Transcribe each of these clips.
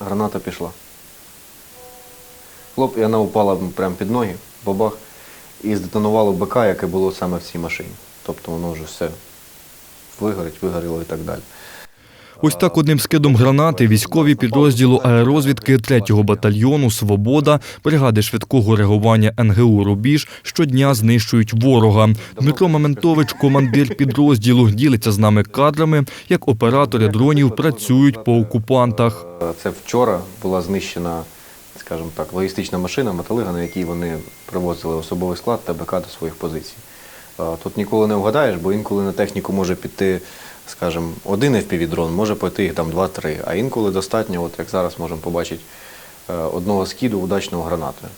граната пішла. Хлоп, і вона упала прямо під ноги, бабах, і здетонувало БК, яке було саме в цій машині. Тобто воно вже все вигорить, вигоріло і так далі. Ось так одним скидом гранати військові підрозділу аерозвідки 3-го батальйону Свобода бригади швидкого реагування НГУ Рубіж щодня знищують ворога. Дмитро Маментович, командир підрозділу, ділиться з нами кадрами, як оператори дронів працюють по окупантах. Це вчора була знищена, скажімо так, логістична машина металига, на якій вони привозили особовий склад та БК до своїх позицій. Тут ніколи не вгадаєш, бо інколи на техніку може піти, скажімо, один FPV-дрон, може піти їх там два-три, а інколи достатньо, от як зараз можемо побачити, е, одного скиду удачного гранатою.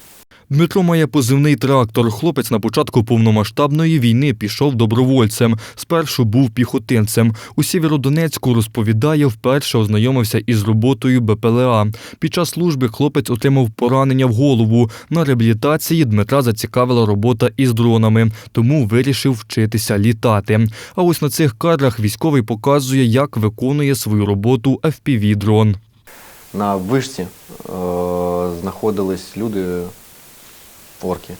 Дмитро має позивний трактор. Хлопець на початку повномасштабної війни пішов добровольцем. Спершу був піхотинцем. У Сєвєродонецьку розповідає, вперше ознайомився із роботою БПЛА. Під час служби хлопець отримав поранення в голову. На реабілітації Дмитра зацікавила робота із дронами, тому вирішив вчитися літати. А ось на цих кадрах військовий показує, як виконує свою роботу FPV-дрон. На вишці е, знаходились люди, орки,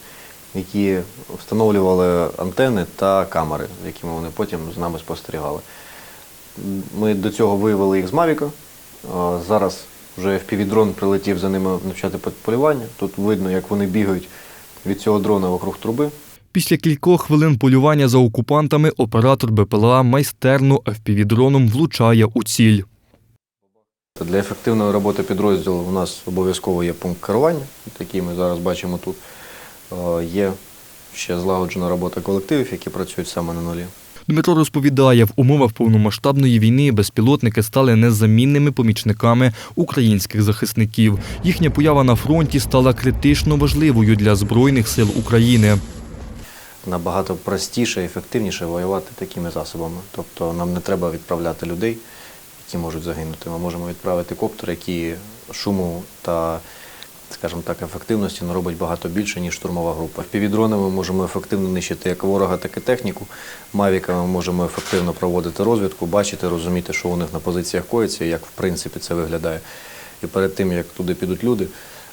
які встановлювали антени та камери, якими вони потім з нами спостерігали. Ми до цього виявили їх з Мавіка. Е, Зараз вже FPV-дрон прилетів за ними навчати полювання. Тут видно, як вони бігають від цього дрона вокруг труби. Після кількох хвилин полювання за окупантами оператор БПЛА майстерно FPV-дроном влучає у ціль. Для ефективної роботи підрозділу у нас обов'язково є пункт керування, який ми зараз бачимо тут. Е, Є ще злагоджена робота колективів, які працюють саме на нулі. Дмитро розповідає, в умовах повномасштабної війни безпілотники стали незамінними помічниками українських захисників. Їхня поява на фронті стала критично важливою для Збройних сил України. Набагато простіше і ефективніше воювати такими засобами. Тобто нам не треба відправляти людей, які можуть загинути. Ми можемо відправити коптер, які шуму та, скажімо так, ефективності не робить багато більше, ніж штурмова група. Півдронами ми можемо ефективно нищити як ворога, так і техніку. Мавіками ми можемо ефективно проводити розвідку, бачити, розуміти, що у них на позиціях коїться, як в принципі це виглядає. І перед тим, як туди підуть люди,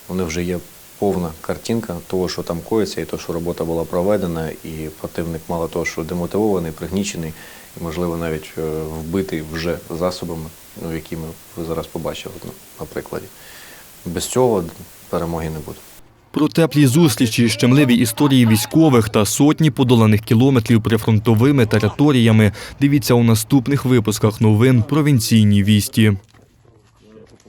у них вже є повна картинка того, що там коїться, і того, що робота була проведена, і противник мало того, що демотивований, пригнічений, і, можливо, навіть е, вбитий вже засобами, ну, які ми зараз побачили на прикладі. Без цього перемоги не буде. Про теплі зустрічі, щемливі історії військових та сотні подоланих кілометрів прифронтовими територіями дивіться у наступних випусках новин провінційні вісті.